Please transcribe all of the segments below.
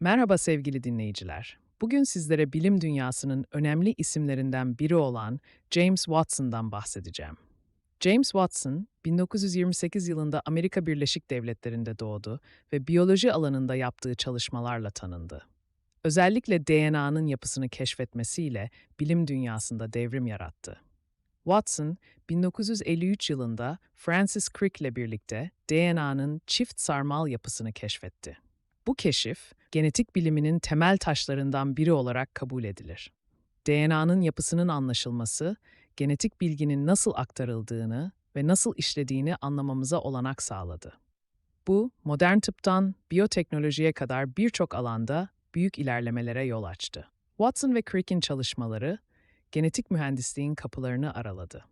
Merhaba sevgili dinleyiciler. Bugün sizlere bilim dünyasının önemli isimlerinden biri olan James Watson'dan bahsedeceğim. James Watson, 1928 yılında Amerika Birleşik Devletleri'nde doğdu ve biyoloji alanında yaptığı çalışmalarla tanındı. Özellikle DNA'nın yapısını keşfetmesiyle bilim dünyasında devrim yarattı. Watson, 1953 yılında Francis Crick ile birlikte DNA'nın çift sarmal yapısını keşfetti. Bu keşif, genetik biliminin temel taşlarından biri olarak kabul edilir. DNA'nın yapısının anlaşılması, genetik bilginin nasıl aktarıldığını ve nasıl işlediğini anlamamıza olanak sağladı. Bu, modern tıptan biyoteknolojiye kadar birçok alanda büyük ilerlemelere yol açtı. Watson ve Crick'in çalışmaları, genetik mühendisliğin kapılarını araladı.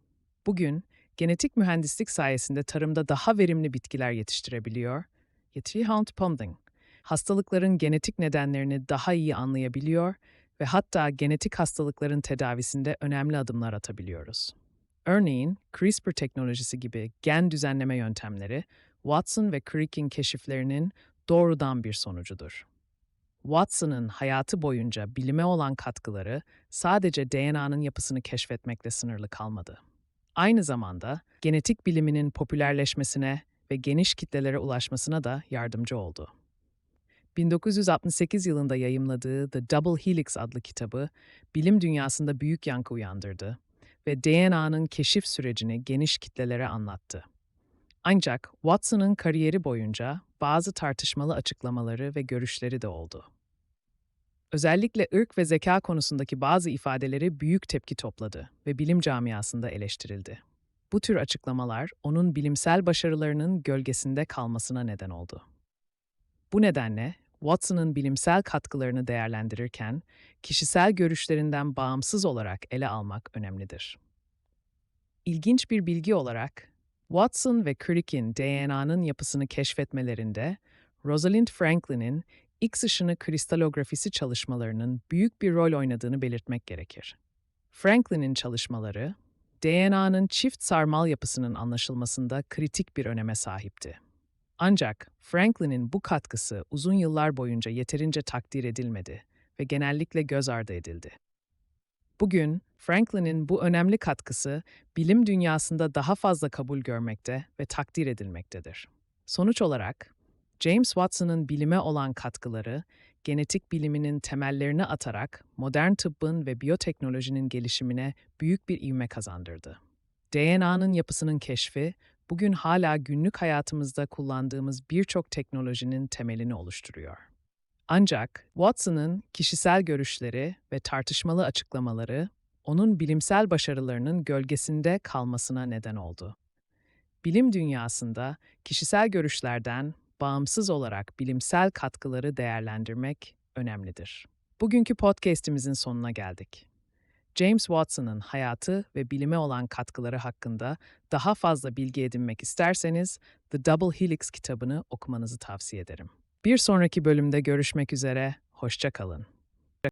Bugün, genetik mühendislik sayesinde tarımda daha verimli bitkiler yetiştirebiliyor, Ponding, hastalıkların genetik nedenlerini daha iyi anlayabiliyor ve hatta genetik hastalıkların tedavisinde önemli adımlar atabiliyoruz. Örneğin, CRISPR teknolojisi gibi gen düzenleme yöntemleri, Watson ve Crick'in keşiflerinin doğrudan bir sonucudur. Watson'ın hayatı boyunca bilime olan katkıları sadece DNA'nın yapısını keşfetmekle sınırlı kalmadı. Aynı zamanda genetik biliminin popülerleşmesine ve geniş kitlelere ulaşmasına da yardımcı oldu. 1968 yılında yayımladığı The Double Helix adlı kitabı bilim dünyasında büyük yankı uyandırdı ve DNA'nın keşif sürecini geniş kitlelere anlattı. Ancak Watson'ın kariyeri boyunca bazı tartışmalı açıklamaları ve görüşleri de oldu. Özellikle ırk ve zeka konusundaki bazı ifadeleri büyük tepki topladı ve bilim camiasında eleştirildi. Bu tür açıklamalar onun bilimsel başarılarının gölgesinde kalmasına neden oldu. Bu nedenle Watson'ın bilimsel katkılarını değerlendirirken kişisel görüşlerinden bağımsız olarak ele almak önemlidir. İlginç bir bilgi olarak, Watson ve Crick'in DNA'nın yapısını keşfetmelerinde Rosalind Franklin'in X ışını kristalografisi çalışmalarının büyük bir rol oynadığını belirtmek gerekir. Franklin'in çalışmaları, DNA'nın çift sarmal yapısının anlaşılmasında kritik bir öneme sahipti. Ancak Franklin'in bu katkısı uzun yıllar boyunca yeterince takdir edilmedi ve genellikle göz ardı edildi. Bugün Franklin'in bu önemli katkısı bilim dünyasında daha fazla kabul görmekte ve takdir edilmektedir. Sonuç olarak James Watson'ın bilime olan katkıları genetik biliminin temellerini atarak modern tıbbın ve biyoteknolojinin gelişimine büyük bir ivme kazandırdı. DNA'nın yapısının keşfi bugün hala günlük hayatımızda kullandığımız birçok teknolojinin temelini oluşturuyor. Ancak Watson'ın kişisel görüşleri ve tartışmalı açıklamaları onun bilimsel başarılarının gölgesinde kalmasına neden oldu. Bilim dünyasında kişisel görüşlerden bağımsız olarak bilimsel katkıları değerlendirmek önemlidir. Bugünkü podcast'imizin sonuna geldik. James Watson'ın hayatı ve bilime olan katkıları hakkında daha fazla bilgi edinmek isterseniz The Double Helix kitabını okumanızı tavsiye ederim. Bir sonraki bölümde görüşmek üzere, hoşça kalın.